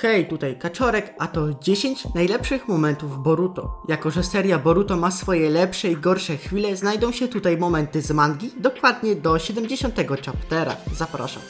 Hej, tutaj Kaczorek, a to 10 najlepszych momentów Boruto. Jako, że seria Boruto ma swoje lepsze i gorsze chwile, znajdą się tutaj momenty z mangi, dokładnie do 70 chaptera. Zapraszam.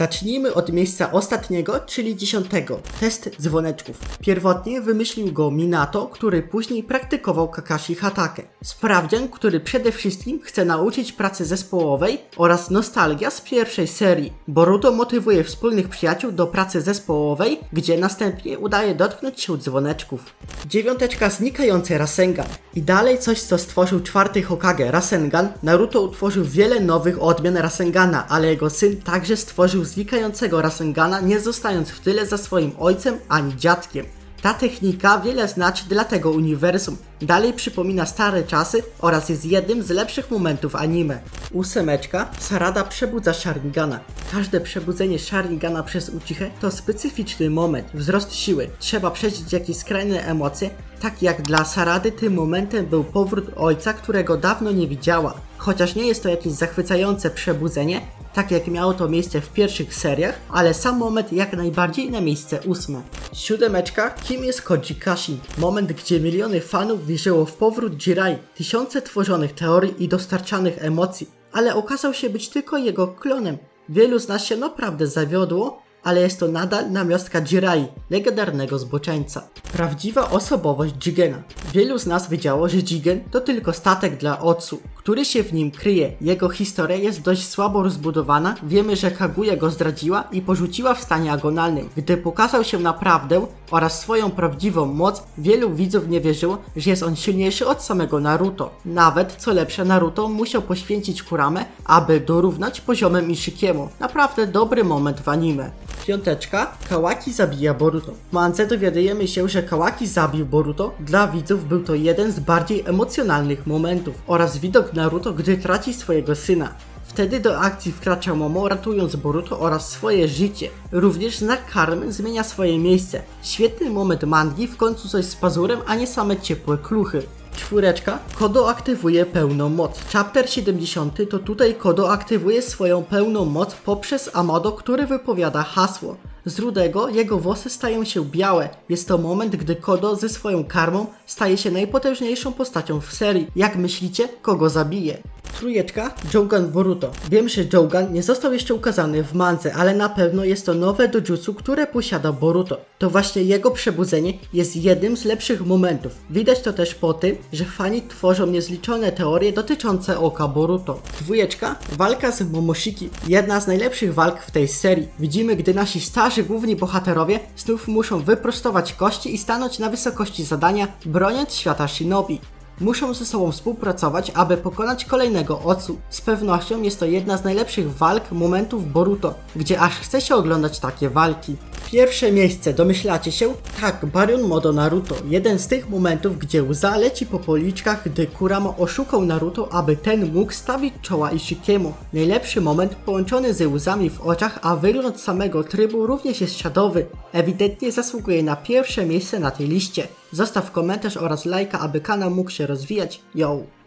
Zacznijmy od miejsca ostatniego, czyli dziesiątego. Test dzwoneczków. Pierwotnie wymyślił go Minato, który później praktykował Kakashi Hatake. Sprawdzian, który przede wszystkim chce nauczyć pracy zespołowej oraz nostalgia z pierwszej serii. Boruto motywuje wspólnych przyjaciół do pracy zespołowej, gdzie następnie udaje dotknąć się dzwoneczków. Dziewiąteczka znikający Rasengan. I dalej coś, co stworzył czwarty Hokage Rasengan. Naruto utworzył wiele nowych odmian Rasengana, ale jego syn także stworzył znikającego Rasengana, nie zostając w tyle za swoim ojcem ani dziadkiem. Ta technika wiele znaczy dla tego uniwersum. Dalej przypomina stare czasy oraz jest jednym z lepszych momentów anime. Ósemeczka, Sarada przebudza Sharingana. Każde przebudzenie Sharingana przez Uchihę to specyficzny moment, wzrost siły. Trzeba przeżyć jakieś skrajne emocje, tak jak dla Sarady tym momentem był powrót ojca, którego dawno nie widziała. Chociaż nie jest to jakieś zachwycające przebudzenie, tak jak miało to miejsce w pierwszych seriach, ale sam moment jak najbardziej na miejsce ósme. Siódemeczka, kim jest Koji Kashin? Moment, gdzie miliony fanów wierzyło w powrót Jirai, tysiące tworzonych teorii i dostarczanych emocji, ale okazał się być tylko jego klonem. Wielu z nas się naprawdę zawiodło, ale jest to nadal namiastka Jirai, legendarnego zboczeńca. Prawdziwa osobowość Jigena. Wielu z nas wiedziało, że Jigen to tylko statek dla Otsu, który się w nim kryje. Jego historia jest dość słabo rozbudowana. Wiemy, że Kaguya go zdradziła i porzuciła w stanie agonalnym. Gdy pokazał się naprawdę oraz swoją prawdziwą moc, wielu widzów nie wierzyło, że jest on silniejszy od samego Naruto. Nawet, co lepsze, Naruto musiał poświęcić Kuramę, aby dorównać poziomem Ishikiemu. Naprawdę dobry moment w anime. Piąteczka, Kawaki zabija Boruto. W mance dowiadujemy się, że Kawaki zabił Boruto. Dla widzów był to jeden z bardziej emocjonalnych momentów oraz widok Naruto, gdy traci swojego syna. Wtedy do akcji wkracza Momo, ratując Boruto oraz swoje życie. Również znak karmy zmienia swoje miejsce. Świetny moment mangi, w końcu coś z pazurem, a nie same ciepłe kluchy. Czwóreczka, Kodo aktywuje pełną moc. Chapter 70 to tutaj Kodo aktywuje swoją pełną moc poprzez Amado, który wypowiada hasło. Z rudego jego włosy stają się białe. Jest to moment, gdy Kodo ze swoją karmą staje się najpotężniejszą postacią w serii. Jak myślicie, kogo zabije? Trójeczka, Jogan Boruto. Wiem, że Jogan nie został jeszcze ukazany w mance, ale na pewno jest to nowe dojutsu, które posiada Boruto. To właśnie jego przebudzenie jest jednym z lepszych momentów. Widać to też po tym, że fani tworzą niezliczone teorie dotyczące oka Boruto. Dwójeczka, walka z Momoshiki. Jedna z najlepszych walk w tej serii. Widzimy, gdy nasi starzy główni bohaterowie znów muszą wyprostować kości i stanąć na wysokości zadania, broniąc świata Shinobi. Muszą ze sobą współpracować, aby pokonać kolejnego Otsu. Z pewnością jest to jedna z najlepszych walk momentów Boruto, gdzie aż chce się oglądać takie walki. Pierwsze miejsce, domyślacie się? Tak, Baryon Modo Naruto. Jeden z tych momentów, gdzie łza leci po policzkach, gdy Kurama oszukał Naruto, aby ten mógł stawić czoła Ishikiemu. Najlepszy moment połączony ze łzami w oczach, a wygląd samego trybu również jest śladowy. Ewidentnie zasługuje na pierwsze miejsce na tej liście. Zostaw komentarz oraz lajka, aby kanał mógł się rozwijać. Yo!